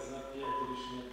Так, за 5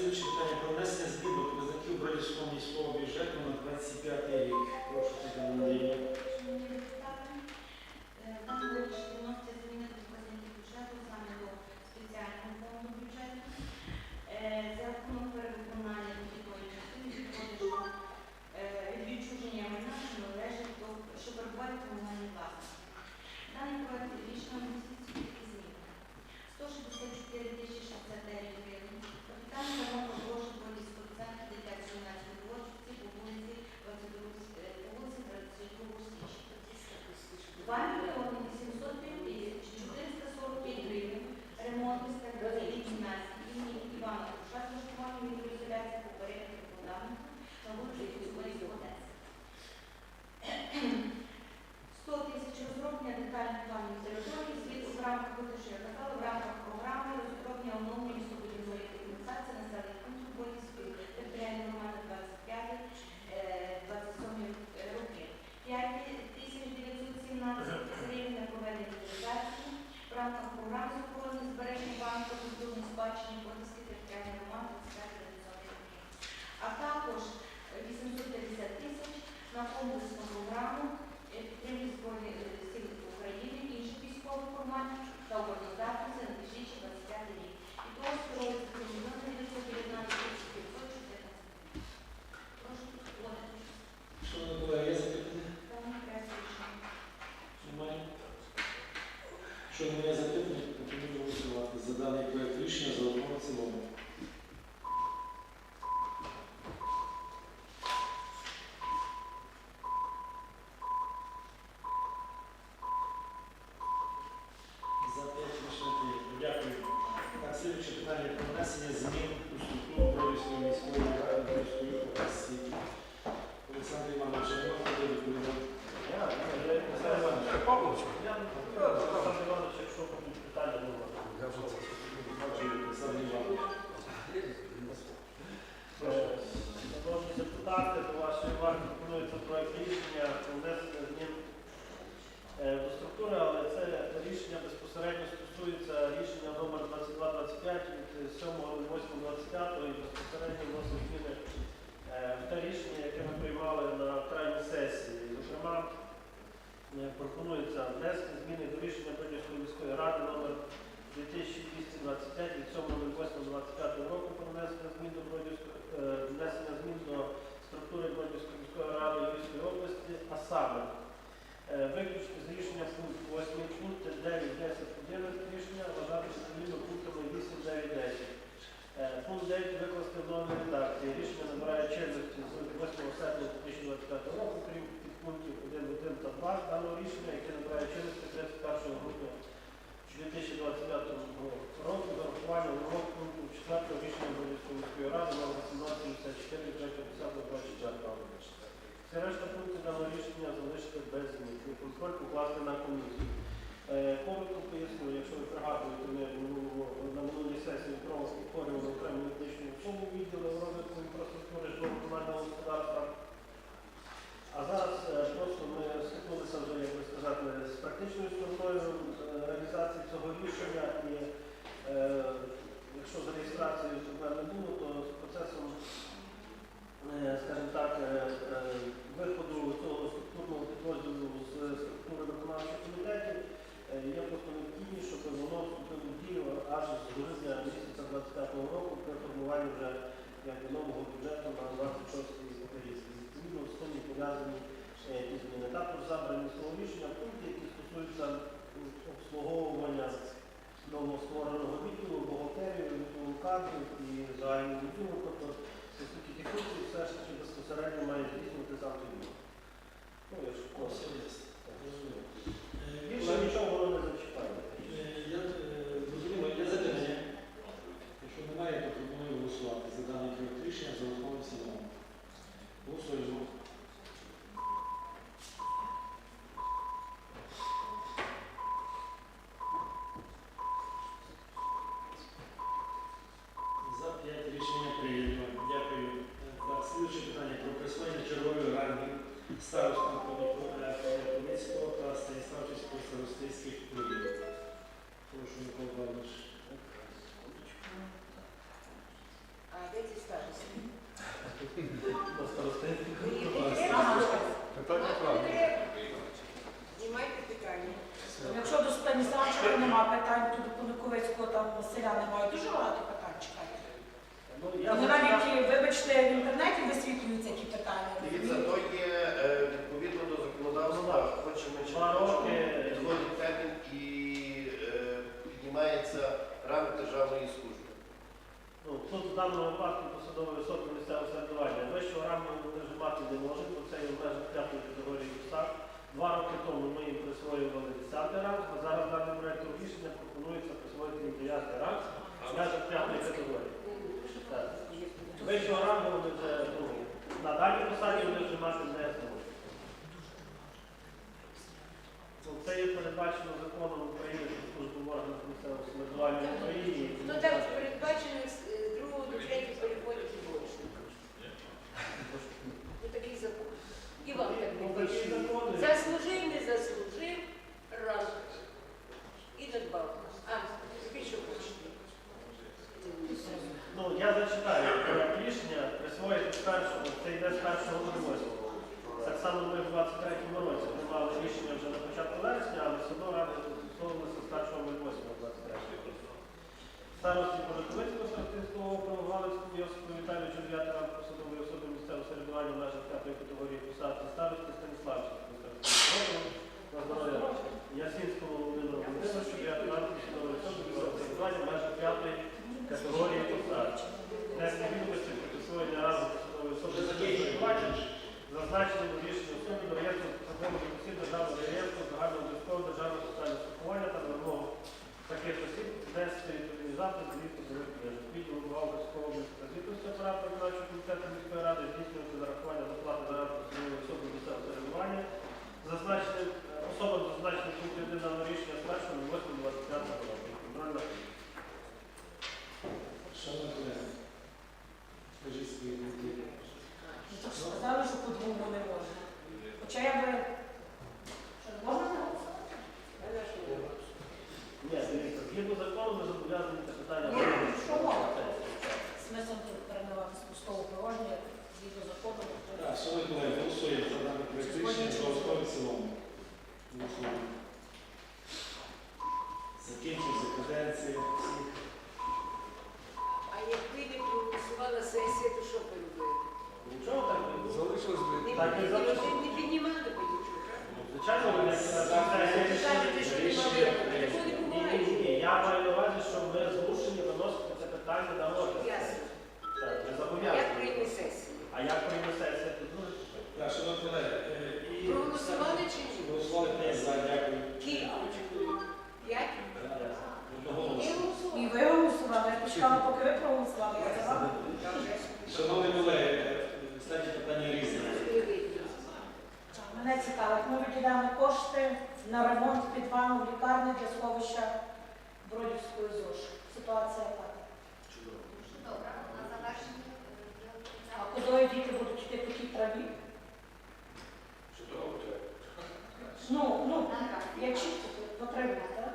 Слідуюче питання про внесення змін до показників Бродівського міського бюджету на 25 рік. Прошу тебе, на Андрій. Зокрема, е, пропонується внести зміни до рішення Бродівської міської ради номер 2225 від 7.08.25 року про внесення змін до Бродівської е, внесення змін до структури Бродівської міської ради Львівської області, а саме е, виключити з рішення пункт 8 пункти 9, 10, 11 рішення вважати відповідно пунктами 8, 9, 10. Е, Пункт 9 викласти в новій редакції. Рішення набирає чинності з 8 серпня 2025 року, крім підпунктів 1, 1 та 2 даного рішення, яке набирає чинності 31 грудня 2025 року з урахуванням вимог пункту 4 рішення Борівської міської ради номер 1874 3.10.24 року. Всі решта пунктів даного рішення залишити без змін. І Контроль покласти на комісію. Е, Коротко поясню, якщо ви пригадуєте, ми минулого- на минулій сесії створювали окрему юридичну особу відділу розвитку інфраструктури житлово-комунального господарства. А зараз е, просто ми стикнулися вже, як би сказати, з практичною стороною е, реалізації цього рішення. І е, якщо з реєстрацією проблем не було, то з процесом, е, скажімо так, е, е, виходу цього структурного підрозділу з структури виконавчих комітетів е, є просто необхідність, щоб воно вступило в дію аж з грудня місяця 25 року при формуванні вже нового бюджету на 26 рік. Відповідно, з цим пов'язані е, ті зміни. Також забрані свого рішення пункти, які стосуються обслуговування новоствореного відділу, бухгалтерію, відділу кадрів і загального відділу. Тобто, суті, ті функції все ж таки безпосередньо має здійснювати сам відділ. Ну, я ж Але Більше нічого не зачіпає. Е, Я е, зрозуміло, є запитання. Якщо немає, то пропоную голосувати за даний проект рішення за основу в цілому. Голосуємо. За 5 рішення прийнято. Дякую. Так, слідуюче питання про чергової ранги старостам Поліцького та Станіславського старостинських урядів. Прошу, Микола Павлович. А де ці старості? До старостинських. Знімайте питання. Якщо до Станіславчика немає питань, то до Куликовицького там Василя немає. Дуже багато питань Вони навіть, вибачте, в інтернеті висвітлюються ті питання. Дивіться, то є е, відповідно до законодавства, хочемо чи Два не хочемо, роки. підходить термін і е, піднімається ранг державної служби. Ну, тут в даному випадку посадові особи місцевого самоврядування. Вищого рангу вони вже мати не можуть, бо це є в межах п'ятої категорії посад. Два роки тому ми їм присвоювали 10 ранг, а зараз даним проєктом рішення пропонується присвоїти їм 9 ранг в межах п'ятої категорії. Так. Вищого рангу вони вже ну, на даній посаді вони вже мати не зможуть. Ну, Це є передбачено законом України про службу в органах місцевого самоврядування в Україні. Ну там передбачено з е, другого до третього переходить і більше. Ну такий закон. І вам так Ну, більше. закони. Заслужив, не заслужив, раз. І надбавка. А, що хочете? Ну, я зачитаю рішення присвоїти першого, це йде з першого до восьмого. Так само ми в 23-му році приймали рішення вже на початку вересня, але все одно ради застосовувалися з першого до восьмого 23 року. Старості Пожитковицького Старостинського округу Галицького Йосипу 9 ранку посадової особи місцевого середування в п'ятої категорії посад і старості Станіславського округу на здоров'я Ясінського Володимиру Володимировичу 9 посадової особи місцевого середування в п'ятої категорії посад. Внесення відомості про присвоєння посадової особи середування зазначеним у рішенні особи до реєстру посадових осіб державного реєстру загального обов'язкового державного соціального страхування та вимогу таких осіб внести відповідні запити з лісу до книжок. Відділу бухгалтерського звітності апарату виконавчого комітету міської ради здійснювати зарахування доплати за раду особи місцевого середування зазначеним е, особам зазначеним пункт 1 рішення Some of А як прийме сесія, то дуже питання. Так, шановні колеги, е, і Проголосували чи ні? голосували п'ять за, дякую. Кілька. П'ять? Одноголосно. І ви голосували, я почекала, поки ви проголосували. Я казала. Шановні колеги, е, останнє питання різне. Мене цікавить, ми виділяємо кошти на ремонт підвалу в лікарні для сховища Бродівської ЗОЖ. Ситуація яка? Добре, на завершення е, А куди діти будуть йти по тій траві? Ну, ну, я чітко потримала, так?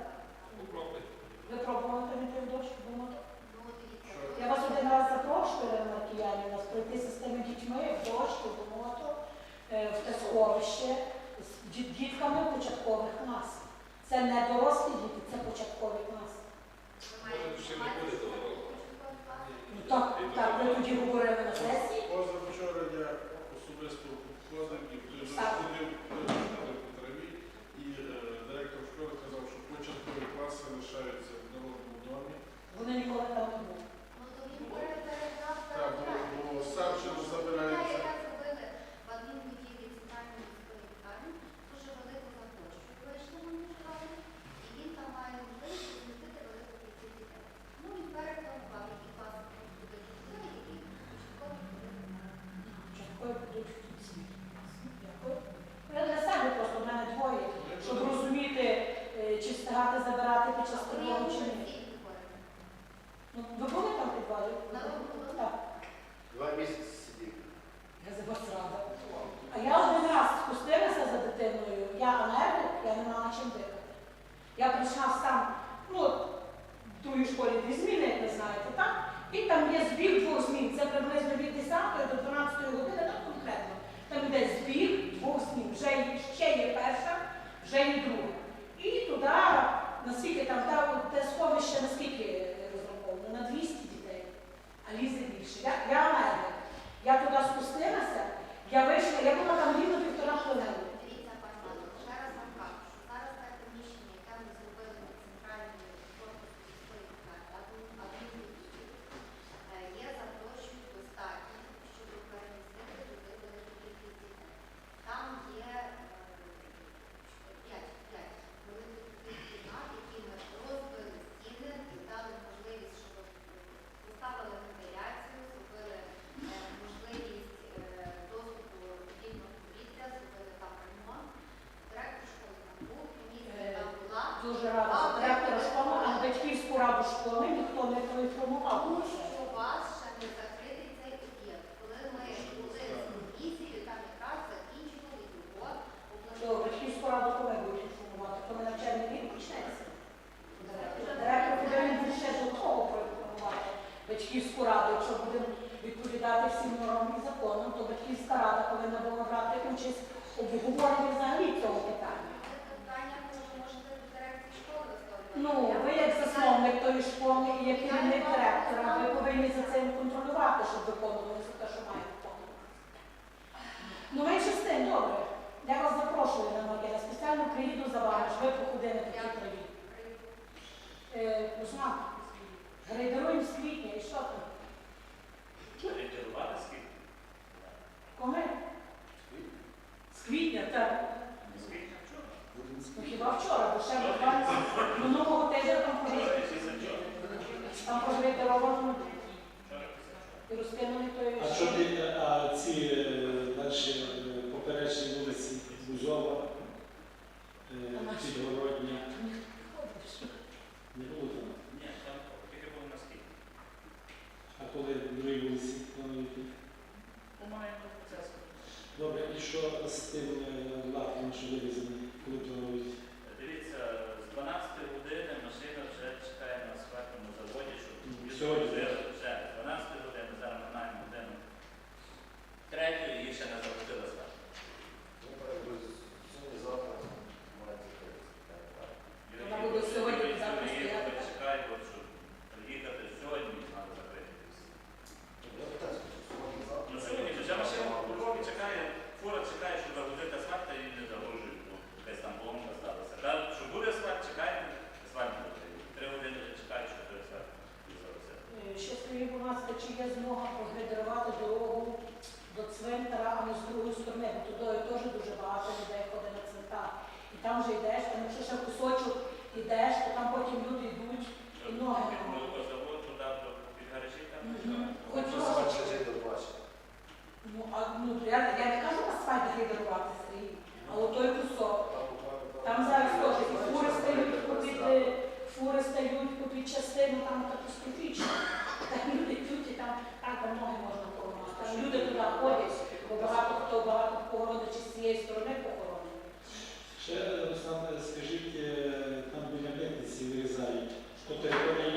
Ви пробували прийти в дощ? Думати? Я вас один раз запрошую, Ірина Маркіянівна, прийти з тими дітьми в дощ, в моту, е, в те сховище з дітками початкових клас. Це не дорослі діти, це початкові класи. Ну так, так, ви тоді говорили на сесії. Позавчора я особисто ходив і ходив ходив по траві, і е, директор школи казав, що початкові класи лишаються в народному домі. Вони ніколи там не були. Так, бо, бо старшим забирається. Початкові будуть в кінці. Дякую. Я для себе просто в мене двоє, щоб розуміти, е, забирати під час тривоги чи ні. Ну, ви були там в підвалі? Так. Два місяці сидів. Я за вас рада. А я один раз спустилася за дитиною, я анервик, я не мала чим дихати. Я прийшла сам, ну, в другій школі дві зміни, як ви знаєте, так? І там є збіг двох змін. Це приблизно від 10 до 12 години, так конкретно. Там йде збіг двох змін. Вже ще є перша, вже є друга. І туди, наскільки там, там те сховище, наскільки розраховано? На 200 дітей. А лізе більше. Я, я. Я туди спустилася, я вийшла, я була там рівно півтора хвилини. Дивіться, пані Ганно, ще раз вам кажу, що зараз те приміщення, яке ми зробили на центральній корпусі міської лікарні, адмінбудівлі, е, є за площею достатньо, щоб перемістити туди велику кількість дітей. Там є е, 5, 5 великих таких кімнат, які ми розбили стіни і дали можливість, щоб е, поставили вентиляцію, зробили е, можливість е, доступу вільного повітря, зробили там ремонт. Директор школи там був, комісія там була. Дуже рада за директора школи, а батьківську раду школи ніхто не проінформував. Тому що у вас ще не закритий цей об'єкт. Коли ми були з комісією, там якраз закінчували його То батьківську раду коли будуть інформувати, коли навчальний рік почнеться. Директор повинен був ще до того проінформувати батьківську раду, якщо будемо відповідати нормам і законам, то батьківська рада повинна була брати участь у обговоренні взагалі цього питання. питання, коли ви можете до дирекції школи висловлювати. Ну, ви як засновник тої школи і як керівник директора, ви повинні за цим контролювати, щоб виконували все те, що має виконувати. Ну, менше з тим, добре. Я вас запрошую на ноги. Я спеціально приїду за вами, щоб ви походили по цій траві. Е, Руслан, грейдеруємо з квітня і що там? Орієнтувати скільки? Коли? З квітня, так. Скільки? Ну хіба вчора, бо ще буквально минулого тижня там Вчора вчора. там погрейдеровано роботу. і розкинули той. А що ти, ці е, наші е, поперечні вулиці І там вже йдеш, там якщо ще кусочок йдеш, то там потім люди йдуть і ноги. Хоч Ну, а ну я, я не кажу асфальт гідерувати стоїть, але той кусок. Там зараз теж і фури стають попід, фури стають попід частину, там катастрофічно. Там люди йдуть і там, так там ноги можна поламати. Там люди туди ходять, бо багато хто багато погоди чи з цієї сторони походить. Ще, Олександр, скажіть, е, там біля митниці вирізають, то територія